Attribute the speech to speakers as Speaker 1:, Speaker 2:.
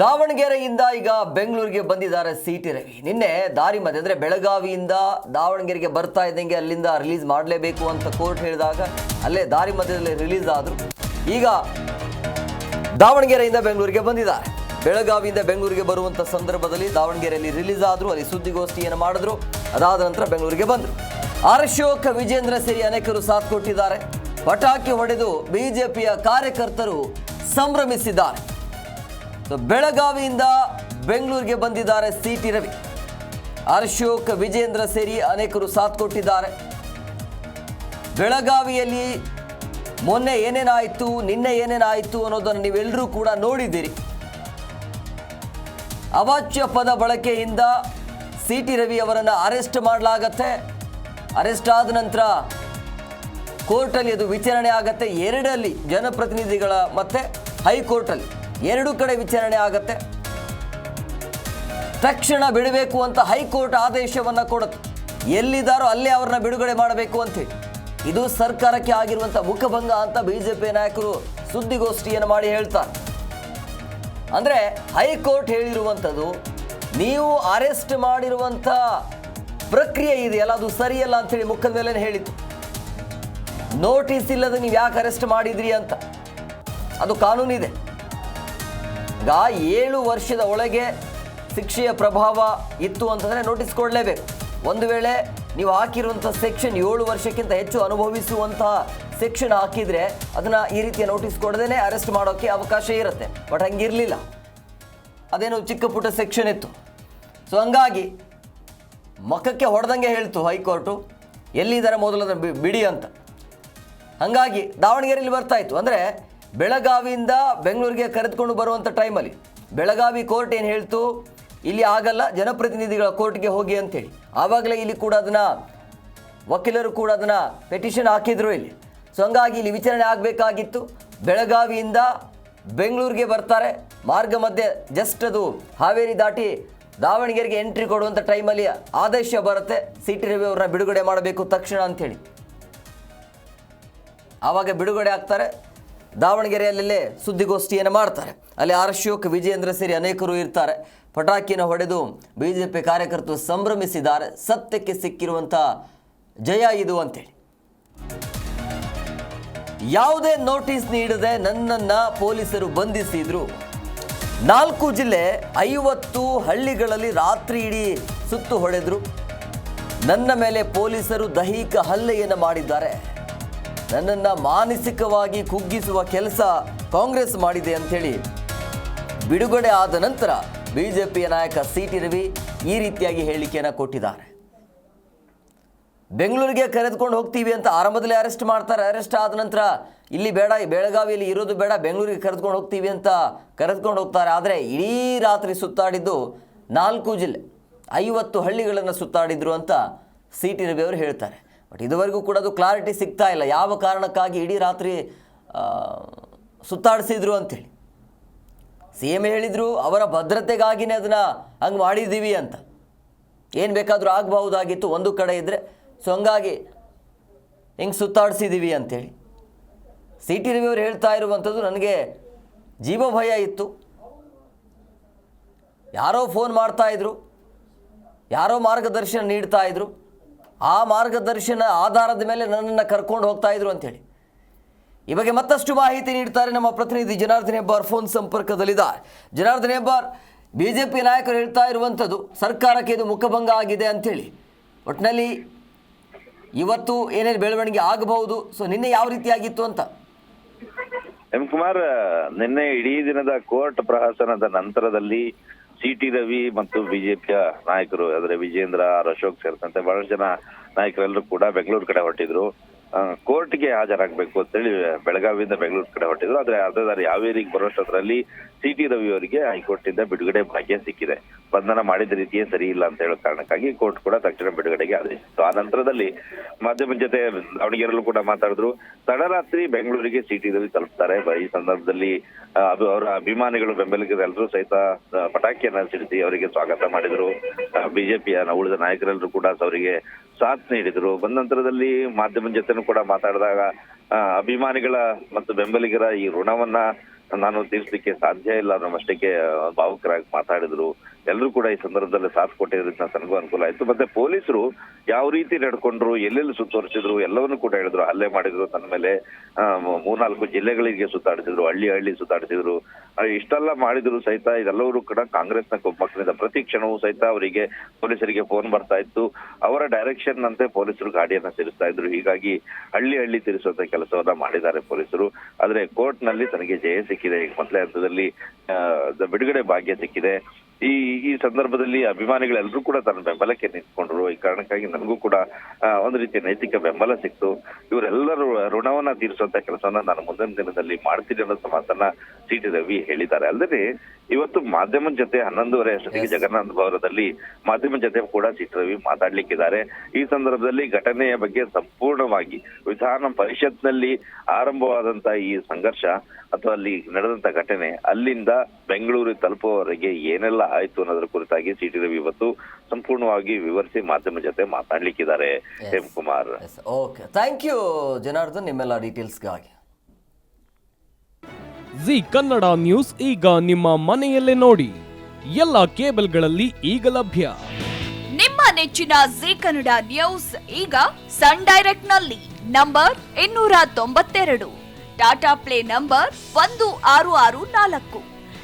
Speaker 1: ದಾವಣಗೆರೆಯಿಂದ ಈಗ ಬೆಂಗಳೂರಿಗೆ ಬಂದಿದ್ದಾರೆ ಸಿ ಟಿ ರವಿ. ನಿನ್ನೆ ದಾರಿ ಮಧ್ಯೆ, ಅಂದರೆ ಬೆಳಗಾವಿಯಿಂದ ದಾವಣಗೆರೆಗೆ ಬರ್ತಾ ಇದ್ದಂಗೆ ಅಲ್ಲಿಂದ ರಿಲೀಸ್ ಮಾಡಲೇಬೇಕು ಅಂತ ಕೋರ್ಟ್ ಹೇಳಿದಾಗ ಅಲ್ಲೇ ದಾರಿ ಮಧ್ಯದಲ್ಲಿ ರಿಲೀಸ್ ಆದರು. ಈಗ ದಾವಣಗೆರೆಯಿಂದ ಬೆಂಗಳೂರಿಗೆ ಬಂದಿದ್ದಾರೆ. ಬೆಳಗಾವಿಯಿಂದ ಬೆಂಗಳೂರಿಗೆ ಬರುವಂಥ ಸಂದರ್ಭದಲ್ಲಿ ದಾವಣಗೆರೆಯಲ್ಲಿ ರಿಲೀಸ್ ಆದರು, ಅಲ್ಲಿ ಸುದ್ದಿಗೋಷ್ಠಿಯನ್ನು ಮಾಡಿದ್ರು. ಅದಾದ ನಂತರ ಬೆಂಗಳೂರಿಗೆ ಬಂದರು. ಅಶೋಕ್ ವಿಜೇಂದ್ರ ಸೇರಿ ಅನೇಕರು ಸಾಥ್ ಕೊಟ್ಟಿದ್ದಾರೆ. ಪಟಾಕಿ ಹೊಡೆದು ಬಿಜೆಪಿಯ ಕಾರ್ಯಕರ್ತರು ಸಂಭ್ರಮಿಸಿದ್ದಾರೆ. ಸೊ ಬೆಳಗಾವಿಯಿಂದ ಬೆಂಗಳೂರಿಗೆ ಬಂದಿದ್ದಾರೆ ಸಿ ಟಿ ರವಿ. ಅಶೋಕ್ ವಿಜೇಂದ್ರ ಸೇರಿ ಅನೇಕರು ಸಾಥ್ ಕೊಟ್ಟಿದ್ದಾರೆ. ಬೆಳಗಾವಿಯಲ್ಲಿ ಮೊನ್ನೆ ಏನೇನಾಯಿತು, ನಿನ್ನೆ ಏನೇನಾಯಿತು ಅನ್ನೋದನ್ನು ನೀವೆಲ್ಲರೂ ಕೂಡ ನೋಡಿದ್ದೀರಿ. ಅವಾಚ್ಯ ಪದ ಬಳಕೆಯಿಂದ ಸಿ ಟಿ ರವಿ ಅವರನ್ನು ಅರೆಸ್ಟ್ ಮಾಡಲಾಗತ್ತೆ. ಅರೆಸ್ಟ್ ಆದ ನಂತರ ಕೋರ್ಟಲ್ಲಿ ಅದು ವಿಚಾರಣೆ ಆಗತ್ತೆ. ಎರಡಲ್ಲಿ ಜನಪ್ರತಿನಿಧಿಗಳ ಮತ್ತೆ ಹೈಕೋರ್ಟಲ್ಲಿ. ಎರಡೂ ಕಡೆ ವಿಚಾರಣೆ ಆಗತ್ತೆ. ತಕ್ಷಣ ಬಿಡಬೇಕು ಅಂತ ಹೈಕೋರ್ಟ್ ಆದೇಶವನ್ನ ಕೊಡುತ್ತೆ. ಎಲ್ಲಿದ್ದಾರೋ ಅಲ್ಲೇ ಅವ್ರನ್ನ ಬಿಡುಗಡೆ ಮಾಡಬೇಕು ಅಂತೇಳಿ ಇದು ಸರ್ಕಾರಕ್ಕೆ ಆಗಿರುವಂಥ ಮುಖಭಂಗ ಅಂತ ಬಿಜೆಪಿ ನಾಯಕರು ಸುದ್ದಿಗೋಷ್ಠಿಯನ್ನು ಮಾಡಿ ಹೇಳ್ತಾರೆ. ಅಂದರೆ ಹೈಕೋರ್ಟ್ ಹೇಳಿರುವಂಥದ್ದು, ನೀವು ಅರೆಸ್ಟ್ ಮಾಡಿರುವಂಥ ಪ್ರಕ್ರಿಯೆ ಇದೆಯಲ್ಲ, ಅದು ಸರಿಯಲ್ಲ ಅಂತೇಳಿ ಮುಖದ ಮೇಲೆ ಹೇಳಿತ್ತು. ನೋಟಿಸ್ ಇಲ್ಲದೆ ನೀವು ಯಾಕೆ ಅರೆಸ್ಟ್ ಮಾಡಿದ್ರಿ ಅಂತ. ಅದು ಕಾನೂನಿದೆ. ಈಗ ಏಳು ವರ್ಷದ ಒಳಗೆ ಶಿಕ್ಷೆಯ ಪ್ರಭಾವ ಇತ್ತು ಅಂತಂದರೆ ನೋಟಿಸ್ ಕೊಡಲೇಬೇಕು. ಒಂದು ವೇಳೆ ನೀವು ಹಾಕಿರುವಂಥ ಸೆಕ್ಷನ್ ಏಳು ವರ್ಷಕ್ಕಿಂತ ಹೆಚ್ಚು ಅನುಭವಿಸುವಂತಹ ಸೆಕ್ಷನ್ ಹಾಕಿದರೆ ಅದನ್ನು ಈ ರೀತಿಯ ನೋಟಿಸ್ ಕೊಡದೇ ಅರೆಸ್ಟ್ ಮಾಡೋಕ್ಕೆ ಅವಕಾಶ ಇರುತ್ತೆ. ಬಟ್ ಹಂಗಿರಲಿಲ್ಲ. ಅದೇನು ಚಿಕ್ಕ ಪುಟ್ಟ ಸೆಕ್ಷನ್ ಇತ್ತು. ಸೊ ಹಂಗಾಗಿ ಮಖಕ್ಕೆ ಹೊಡೆದಂಗೆ ಹೇಳ್ತು ಹೈಕೋರ್ಟು, ಎಲ್ಲಿದ್ದಾರೆ ಮೊದಲು ಬಿಡಿ ಅಂತ. ಹಾಗಾಗಿ ದಾವಣಗೆರೆಯಲ್ಲಿ ಬರ್ತಾಯಿತ್ತು ಅಂದರೆ ಬೆಳಗಾವಿಯಿಂದ ಬೆಂಗಳೂರಿಗೆ ಕರೆದುಕೊಂಡು ಬರುವಂಥ ಟೈಮಲ್ಲಿ ಬೆಳಗಾವಿ ಕೋರ್ಟ್ ಏನು ಹೇಳ್ತು? ಇಲ್ಲಿ ಆಗಲ್ಲ, ಜನಪ್ರತಿನಿಧಿಗಳ ಕೋರ್ಟ್ಗೆ ಹೋಗಿ ಅಂತೇಳಿ. ಆವಾಗಲೇ ಇಲ್ಲಿ ಕೂಡ ಅದನ್ನು ವಕೀಲರು ಕೂಡ ಅದನ್ನು ಪೆಟಿಷನ್ ಹಾಕಿದ್ರು ಇಲ್ಲಿ. ಸೊ ಹಂಗಾಗಿ ಇಲ್ಲಿ ವಿಚಾರಣೆ ಆಗಬೇಕಾಗಿತ್ತು. ಬೆಳಗಾವಿಯಿಂದ ಬೆಂಗಳೂರಿಗೆ ಬರ್ತಾರೆ. ಮಾರ್ಗ ಮಧ್ಯೆ ಜಸ್ಟ್ ಅದು ಹಾವೇರಿ ದಾಟಿ ದಾವಣಗೆರೆಗೆ ಎಂಟ್ರಿ ಕೊಡುವಂಥ ಟೈಮಲ್ಲಿ ಆದೇಶ ಬರುತ್ತೆ. ಸಿ ಟಿ ರವಿ ಅವ್ರನ್ನ ಬಿಡುಗಡೆ ಮಾಡಬೇಕು ತಕ್ಷಣ ಅಂಥೇಳಿ ಆವಾಗ ಬಿಡುಗಡೆ ಆಗ್ತಾರೆ. ದಾವಣಗೆರೆಯಲ್ಲೇ ಸುದ್ದಿಗೋಷ್ಠಿಯನ್ನು ಮಾಡ್ತಾರೆ. ಅಲ್ಲಿ ಅಶೋಕ್ ವಿಜೇಂದ್ರ ಸೇರಿ ಅನೇಕರು ಇರ್ತಾರೆ. ಪಟಾಕಿನ ಹೊಡೆದು ಬಿ ಜೆ ಪಿ ಕಾರ್ಯಕರ್ತರು ಸಂಭ್ರಮಿಸಿದ್ದಾರೆ. ಸತ್ಯಕ್ಕೆ ಸಿಕ್ಕಿರುವಂಥ ಜಯ ಇದು ಅಂತೇಳಿ. ಯಾವುದೇ ನೋಟಿಸ್ ನೀಡದೆ ನನ್ನನ್ನು ಪೊಲೀಸರು ಬಂಧಿಸಿದ್ರು. ನಾಲ್ಕು ಜಿಲ್ಲೆ ಐವತ್ತು ಹಳ್ಳಿಗಳಲ್ಲಿ ರಾತ್ರಿ ಇಡೀ ಸುತ್ತು ಹೊಡೆದ್ರು. ನನ್ನ ಮೇಲೆ ಪೊಲೀಸರು ದೈಹಿಕ ಹಲ್ಲೆಯನ್ನು ಮಾಡಿದ್ದಾರೆ. ನನ್ನನ್ನು ಮಾನಸಿಕವಾಗಿ ಕುಗ್ಗಿಸುವ ಕೆಲಸ ಕಾಂಗ್ರೆಸ್ ಮಾಡಿದೆ ಅಂಥೇಳಿ. ಬಿಡುಗಡೆ ಆದ ನಂತರ ಬಿ ಜೆ ಪಿಯ ನಾಯಕ ಸಿ ಟಿ ರವಿ ಈ ರೀತಿಯಾಗಿ ಹೇಳಿಕೆಯನ್ನು ಕೊಟ್ಟಿದ್ದಾರೆ. ಬೆಂಗಳೂರಿಗೆ ಕರೆದುಕೊಂಡು ಹೋಗ್ತೀವಿ ಅಂತ ಆರಂಭದಲ್ಲಿ ಅರೆಸ್ಟ್ ಮಾಡ್ತಾರೆ. ಅರೆಸ್ಟ್ ಆದ ನಂತರ ಇಲ್ಲಿ ಬೇಡ ಬೆಳಗಾವಿಯಲ್ಲಿ ಇರೋದು ಬೇಡ, ಬೆಂಗಳೂರಿಗೆ ಕರೆದುಕೊಂಡು ಹೋಗ್ತೀವಿ ಅಂತ ಕರೆದುಕೊಂಡು ಹೋಗ್ತಾರೆ. ಆದರೆ ಇಡೀ ರಾತ್ರಿ ಸುತ್ತಾಡಿದ್ದು ನಾಲ್ಕು ಜಿಲ್ಲೆ, ಐವತ್ತು ಹಳ್ಳಿಗಳನ್ನು ಸುತ್ತಾಡಿದ್ರು ಅಂತ ಸಿ ಟಿ ರವಿ ಅವರು ಹೇಳ್ತಾರೆ. ಬಟ್ ಇದುವರೆಗೂ ಕೂಡ ಅದು ಕ್ಲಾರಿಟಿ ಸಿಗ್ತಾ ಇಲ್ಲ. ಯಾವ ಕಾರಣಕ್ಕಾಗಿ ಇಡೀ ರಾತ್ರಿ ಸುತ್ತಾಡಿಸಿದ್ರು ಅಂತೇಳಿ. ಸಿ ಎಂ ಹೇಳಿದರು, ಅವರ ಭದ್ರತೆಗಾಗಿನೇ ಅದನ್ನು ಹಂಗೆ ಮಾಡಿದ್ದೀವಿ ಅಂತ. ಏನು ಬೇಕಾದರೂ ಆಗಬಹುದಾಗಿತ್ತು, ಒಂದು ಕಡೆ ಇದ್ದರೆ ಸೊ ಹಂಗಾಗಿ ಹಿಂಗೆ ಸುತ್ತಾಡಿಸಿದ್ದೀವಿ ಅಂತೇಳಿ. ಸಿ ಟಿ ರವಿ ಅವರು ಹೇಳ್ತಾ ಇರುವಂಥದ್ದು ನನಗೆ ಜೀವ ಭಯ ಇತ್ತು. ಯಾರೋ ಫೋನ್ ಮಾಡ್ತಾಯಿದ್ರು ಯಾರೋ ಮಾರ್ಗದರ್ಶನ ನೀಡ್ತಾ ಇದ್ರು. ಆ ಮಾರ್ಗದರ್ಶನ ಆಧಾರದ ಮೇಲೆ ನನ್ನನ್ನು ಕರ್ಕೊಂಡು ಹೋಗ್ತಾ ಇದ್ರು ಅಂತೇಳಿ ಈ ಬಗ್ಗೆ ಮತ್ತಷ್ಟು ಮಾಹಿತಿ ನೀಡ್ತಾರೆ ನಮ್ಮ ಪ್ರತಿನಿಧಿ ಜನಾರ್ದನ್ ಹೆಬ್ಬಾರ್ ಫೋನ್ ಸಂಪರ್ಕದಲ್ಲಿದ್ದಾರೆ. ಜನಾರ್ದನ್ ಹೆಬ್ಬಾರ್ ಪಿ ನಾಯಕರು ಹೇಳ್ತಾ ಇರುವಂಥದ್ದು, ಸರ್ಕಾರಕ್ಕೆ ಇದು ಮುಖಭಂಗ ಆಗಿದೆ ಅಂಥೇಳಿ. ಒಟ್ಟಿನಲ್ಲಿ ಇವತ್ತು ಏನೇನು ಬೆಳವಣಿಗೆ ಆಗಬಹುದು? ಸೊ ನಿನ್ನೆ ಯಾವ ರೀತಿಯಾಗಿತ್ತು ಅಂತ?
Speaker 2: ಎಂ ಕುಮಾರ್, ನಿನ್ನೆ ಇಡೀ ದಿನದ ಕೋರ್ಟ್ ಪ್ರಹಸನದ ನಂತರದಲ್ಲಿ ಸಿ ಟಿ ರವಿ ಮತ್ತು ಬಿಜೆಪಿಯ ನಾಯಕರು, ಅಂದ್ರೆ ವಿಜೇಂದ್ರ, ಆರ್ ಅಶೋಕ್ ಸೇರಿದಂತೆ ಬಹಳಷ್ಟು ಜನ ನಾಯಕರೆಲ್ಲರೂ ಕೂಡ ಬೆಂಗಳೂರು ಕಡೆ ಹೊರಟಿದ್ರು. ಕೋರ್ಟ್ಗೆ ಹಾಜರಾಗಬೇಕು ಅಂತೇಳಿ ಬೆಳಗಾವಿಯಿಂದ ಬೆಂಗಳೂರು ಕಡೆ ಹೊರಟಿದ್ರು. ಆದ್ರೆ ಅರ್ಧದಾರಿ ದಾರಿ ಹಾವೇರಿಗೆ ಬರೋಷ್ಟರಲ್ಲಿ ಸಿ ಟಿ ರವಿ ಅವರಿಗೆ ಹೈಕೋರ್ಟ್ ಇಂದ ಬಿಡುಗಡೆ ಭಾಗ್ಯ ಸಿಕ್ಕಿದೆ. ಬಂಧನ ಮಾಡಿದ ರೀತಿಯೇ ಸರಿ ಇಲ್ಲ ಅಂತ ಹೇಳೋ ಕಾರಣಕ್ಕಾಗಿ ಕೋರ್ಟ್ ಕೂಡ ತಕ್ಷಣ ಬಿಡುಗಡೆಗೆ ಆದೇಶಿಸಿತು ಆ ನಂತರದಲ್ಲಿ ಮಾಧ್ಯಮದ ಜೊತೆ ದಾವಣಗೆರೆಯಲ್ಲೂ ಕೂಡ ಮಾತಾಡಿದ್ರು. ತಡರಾತ್ರಿ ಬೆಂಗಳೂರಿಗೆ ಸಿಟಿದಲ್ಲಿ ತಲುಪ್ತಾರೆ. ಈ ಸಂದರ್ಭದಲ್ಲಿ ಅದು ಅವರ ಅಭಿಮಾನಿಗಳು ಬೆಂಬಲಿಗರೆಲ್ಲರೂ ಸಹಿತ ಪಟಾಕಿಯನ್ನ ಸಿಡಿಸಿ ಅವರಿಗೆ ಸ್ವಾಗತ ಮಾಡಿದ್ರು. ಬಿಜೆಪಿಯ ಉಳಿದ ನಾಯಕರೆಲ್ಲರೂ ಕೂಡ ಅವರಿಗೆ ಸಾಥ್ ನೀಡಿದ್ರು. ಬಂದ ನಂತರದಲ್ಲಿ ಮಾಧ್ಯಮದ ಜೊತೆನೂ ಕೂಡ ಮಾತಾಡಿದಾಗ ಅಭಿಮಾನಿಗಳ ಮತ್ತು ಬೆಂಬಲಿಗರ ಈ ಋಣವನ್ನ ನಾನು ತೀರ್ಸ್ಲಿಕ್ಕೆ ಸಾಧ್ಯ ಇಲ್ಲ ನಮ್ಮಷ್ಟಕ್ಕೆ ಮಷ್ಟಕ್ಕೆ ಭಾವುಕರಾಗಿ ಮಾತಾಡಿದ್ರು. ಎಲ್ಲರೂ ಕೂಡ ಈ ಸಂದರ್ಭದಲ್ಲಿ ಸಾಥ್ ಕೊಟ್ಟಿದ್ರಿಂದ ನನಗೂ ಅನುಕೂಲ ಆಯ್ತು. ಮತ್ತೆ ಪೊಲೀಸರು ಯಾವ ರೀತಿ ನಡ್ಕೊಂಡ್ರು, ಎಲ್ಲೆಲ್ಲಿ ಸುತ್ತೋರಿಸಿದ್ರು, ಎಲ್ಲವನ್ನೂ ಕೂಡ ಹೇಳಿದ್ರು. ಹಲ್ಲೆ ಮಾಡಿದ್ರು, ತನ್ನ ಮೇಲೆ ಮೂರ್ನಾಲ್ಕು ಜಿಲ್ಲೆಗಳಿಗೆ ಸುತ್ತಾಡಿಸಿದ್ರು, ಹಳ್ಳಿ ಹಳ್ಳಿ ಸುತ್ತಾಡಿಸಿದ್ರು. ಇಷ್ಟೆಲ್ಲ ಮಾಡಿದ್ರು ಸಹಿತ ಇದೆಲ್ಲವರು ಕೂಡ ಕಾಂಗ್ರೆಸ್ನ ಮಕ್ಕಳಿಂದ ಪ್ರತಿ ಕ್ಷಣವೂ ಸಹಿತ ಅವರಿಗೆ ಪೊಲೀಸರಿಗೆ ಫೋನ್ ಬರ್ತಾ ಇತ್ತು. ಅವರ ಡೈರೆಕ್ಷನ್ ನಂತೆ ಪೊಲೀಸರು ಗಾಡಿಯನ್ನ ತಿರುಸ್ತಾ ಇದ್ರು. ಹೀಗಾಗಿ ಹಳ್ಳಿ ಹಳ್ಳಿ ತಿರುಸುವಂತ ಕೆಲಸವನ್ನ ಮಾಡಿದ್ದಾರೆ ಪೊಲೀಸರು. ಆದ್ರೆ ಕೋರ್ಟ್ನಲ್ಲಿ ತನಗೆ ಜಯ ಸಿಕ್ಕಿದೆ. ಮೊದಲೇ ಹಂತದಲ್ಲಿ ಬಿಡುಗಡೆ ಭಾಗ್ಯ ಸಿಕ್ಕಿದೆ. ಈ ಈ ಸಂದರ್ಭದಲ್ಲಿ ಅಭಿಮಾನಿಗಳೆಲ್ಲರೂ ಕೂಡ ತನ್ನ ಬೆಂಬಲಕ್ಕೆ ನಿಂತ್ಕೊಂಡ್ರು. ಈ ಕಾರಣಕ್ಕಾಗಿ ನನಗೂ ಕೂಡ ಒಂದು ರೀತಿಯ ನೈತಿಕ ಬೆಂಬಲ ಸಿಕ್ತು. ಇವರೆಲ್ಲರೂ ಋಣವನ್ನ ತೀರಿಸುವಂತ ಕೆಲಸವನ್ನ ನಾನು ಮುಂದಿನ ದಿನದಲ್ಲಿ ಮಾಡ್ತೀನಿ ಅನ್ನೋ ಮಾತನ್ನ ಸಿ ಟಿ ರವಿ ಹೇಳಿದ್ದಾರೆ. ಅಲ್ಲದೆ ಇವತ್ತು ಮಾಧ್ಯಮದ ಜೊತೆ ಹನ್ನೊಂದುವರೆ ಅಷ್ಟೊತ್ತಿಗೆ ಜಗನ್ನಾಥ ಭವನದಲ್ಲಿ ಮಾಧ್ಯಮದ ಜೊತೆ ಕೂಡ ಸಿ ಟಿ ರವಿ ಮಾತಾಡ್ಲಿಕ್ಕಿದ್ದಾರೆ. ಈ ಸಂದರ್ಭದಲ್ಲಿ ಘಟನೆಯ ಬಗ್ಗೆ ಸಂಪೂರ್ಣವಾಗಿ ವಿಧಾನ ಪರಿಷತ್ನಲ್ಲಿ ಆರಂಭವಾದಂತ ಈ ಸಂಘರ್ಷ ಅಥವಾ ಅಲ್ಲಿ ನಡೆದಂತ ಘಟನೆ ಅಲ್ಲಿಂದ ಬೆಂಗಳೂರು ತಲುಪುವವರೆಗೆ ಏನೆಲ್ಲ ಆಯ್ತು ಅನ್ನೋದ್ರ ಕುರಿತಾಗಿ ಸಿ ಟಿ ರವಿ ಇವತ್ತು ಸಂಪೂರ್ಣವಾಗಿ ವಿವರಿಸಿ ಮಾಧ್ಯಮ ಜೊತೆ ಮಾತಾಡ್ಲಿಕ್ಕಿದ್ದಾರೆ. Hem Kumar.
Speaker 1: Yes okay thank you Janardhan ನಿಮ್ಮೆಲ್ಲ ಡೀಟೇಲ್ಸ್ಗಾಗಿ
Speaker 3: ಜಿ ಕನ್ನಡ ನ್ಯೂಸ್ ಈಗ ನಿಮ್ಮ ಮನೆಯಲ್ಲೇ ನೋಡಿ. ಎಲ್ಲ ಕೇಬಲ್ಗಳಲ್ಲಿ ಈಗ ಲಭ್ಯ.
Speaker 4: ನಿಮ್ಮ ನೆಚ್ಚಿನ ಜಿ ಕನ್ನಡ ನ್ಯೂಸ್ ಈಗ ಸನ್ ಡೈರೆಕ್ಟ್ನಲ್ಲಿ ನಂಬರ್ ಇನ್ನೂರ ತೊಂಬತ್ತೆರಡು. ಟಾಟಾ ಪ್ಲೇ ನಂಬರ್ ಒಂದು ಆರು ಆರು ನಾಲ್ಕು.